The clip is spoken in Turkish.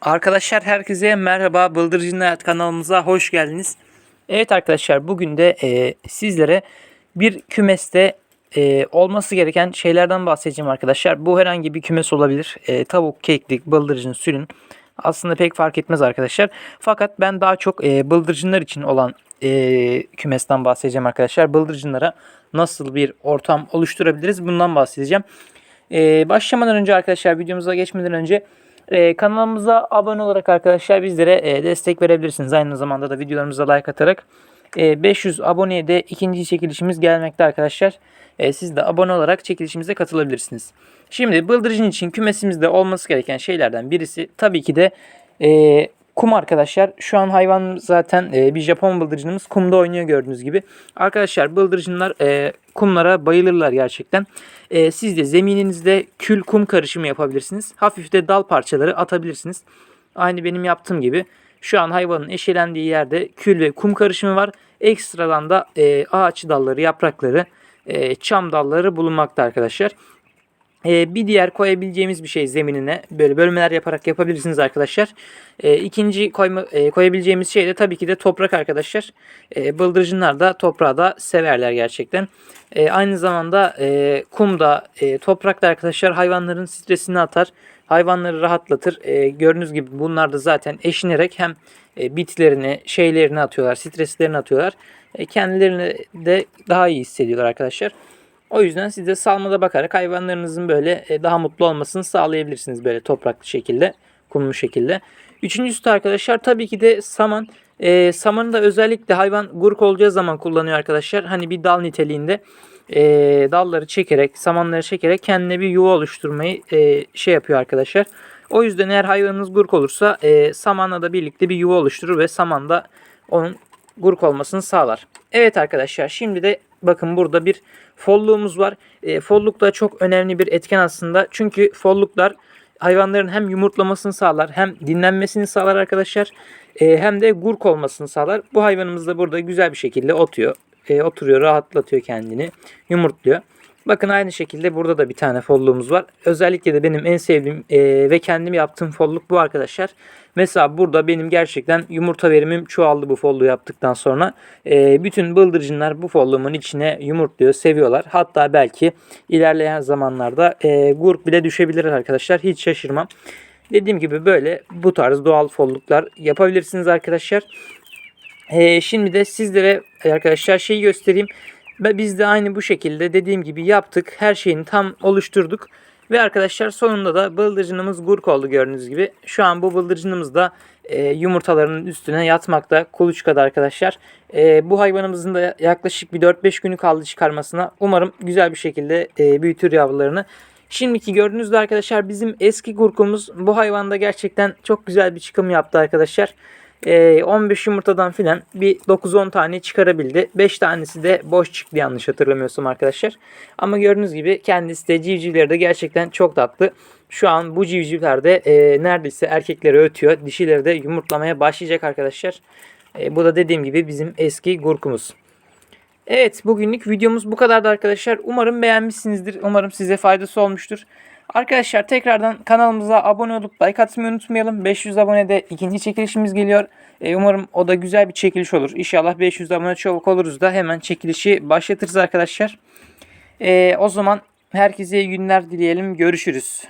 Arkadaşlar herkese merhaba. Bıldırcın Hayat kanalımıza hoş geldiniz. Evet arkadaşlar bugün de e, sizlere bir kümeste e, olması gereken şeylerden bahsedeceğim arkadaşlar. Bu herhangi bir kümes olabilir. E, tavuk, keklik, bıldırcın, sülün. Aslında pek fark etmez arkadaşlar. Fakat ben daha çok e, bıldırcınlar için olan e, kümesten bahsedeceğim arkadaşlar. Bıldırcınlara nasıl bir ortam oluşturabiliriz bundan bahsedeceğim. E, başlamadan önce arkadaşlar videomuza geçmeden önce e, kanalımıza abone olarak arkadaşlar bizlere e, destek verebilirsiniz. Aynı zamanda da videolarımıza like atarak e, 500 aboneye de ikinci çekilişimiz gelmekte arkadaşlar. E, siz de abone olarak çekilişimize katılabilirsiniz. Şimdi bıldırcın için kümesimizde olması gereken şeylerden birisi tabii ki de e, kum arkadaşlar. Şu an hayvan zaten e, bir Japon bıldırcınımız kumda oynuyor gördüğünüz gibi. Arkadaşlar bıldırcınlar e, kumlara bayılırlar gerçekten. E, siz de zemininizde kül kum karışımı yapabilirsiniz. Hafif de dal parçaları atabilirsiniz. Aynı benim yaptığım gibi. Şu an hayvanın eşelendiği yerde kül ve kum karışımı var. Ekstradan da e, ağaç dalları, yaprakları, e, çam dalları bulunmakta arkadaşlar. Ee, bir diğer koyabileceğimiz bir şey zeminine böyle bölmeler yaparak yapabilirsiniz arkadaşlar. Ee, ikinci koyma, e, koyabileceğimiz şey de tabii ki de toprak arkadaşlar. Ee, bıldırcınlar da toprağı da severler gerçekten. Ee, aynı zamanda e, kum da e, toprak da arkadaşlar hayvanların stresini atar. Hayvanları rahatlatır. Ee, gördüğünüz gibi bunlar da zaten eşinerek hem e, bitlerini, şeylerini atıyorlar, streslerini atıyorlar. E, kendilerini de daha iyi hissediyorlar arkadaşlar. O yüzden siz de salmada bakarak hayvanlarınızın böyle e, daha mutlu olmasını sağlayabilirsiniz böyle topraklı şekilde, kumlu şekilde. Üçüncüsü de arkadaşlar tabii ki de saman. E, samanı da özellikle hayvan gurk olacağı zaman kullanıyor arkadaşlar. Hani bir dal niteliğinde e, dalları çekerek, samanları çekerek kendine bir yuva oluşturmayı e, şey yapıyor arkadaşlar. O yüzden eğer hayvanınız gurk olursa e, samanla da birlikte bir yuva oluşturur ve saman da onun gurk olmasını sağlar. Evet arkadaşlar şimdi de bakın burada bir folluğumuz var. E, folluk da çok önemli bir etken aslında. Çünkü folluklar hayvanların hem yumurtlamasını sağlar hem dinlenmesini sağlar arkadaşlar. E, hem de gurk olmasını sağlar. Bu hayvanımız da burada güzel bir şekilde otuyor. E, oturuyor rahatlatıyor kendini yumurtluyor. Bakın aynı şekilde burada da bir tane folluğumuz var. Özellikle de benim en sevdiğim e, ve kendim yaptığım folluk bu arkadaşlar. Mesela burada benim gerçekten yumurta verimim çoğaldı bu folluğu yaptıktan sonra. E, bütün bıldırcınlar bu folluğumun içine yumurtluyor, seviyorlar. Hatta belki ilerleyen zamanlarda e, gurk bile düşebilir arkadaşlar. Hiç şaşırmam. Dediğim gibi böyle bu tarz doğal folluklar yapabilirsiniz arkadaşlar. E, şimdi de sizlere arkadaşlar şeyi göstereyim. Ve biz de aynı bu şekilde dediğim gibi yaptık. Her şeyini tam oluşturduk. Ve arkadaşlar sonunda da bıldırcınımız gurk oldu gördüğünüz gibi. Şu an bu bıldırcınımız da e, yumurtalarının üstüne yatmakta kuluçkada arkadaşlar. E, bu hayvanımızın da yaklaşık bir 4-5 günü kaldı çıkarmasına. Umarım güzel bir şekilde e, büyütür yavrularını. Şimdiki gördüğünüzde arkadaşlar bizim eski gurkumuz bu hayvanda gerçekten çok güzel bir çıkım yaptı arkadaşlar. 15 yumurtadan filan bir 9-10 tane çıkarabildi. 5 tanesi de boş çıktı yanlış hatırlamıyorsam arkadaşlar. Ama gördüğünüz gibi kendisi de civcivleri de gerçekten çok tatlı. Şu an bu civcivler de e, neredeyse erkekleri ötüyor. Dişileri de yumurtlamaya başlayacak arkadaşlar. E, bu da dediğim gibi bizim eski gurkumuz. Evet bugünlük videomuz bu kadardı arkadaşlar. Umarım beğenmişsinizdir. Umarım size faydası olmuştur. Arkadaşlar tekrardan kanalımıza abone olup like atmayı unutmayalım. 500 abonede ikinci çekilişimiz geliyor. E, umarım o da güzel bir çekiliş olur. İnşallah 500 abone çabuk oluruz da hemen çekilişi başlatırız arkadaşlar. E, o zaman herkese iyi günler dileyelim. Görüşürüz.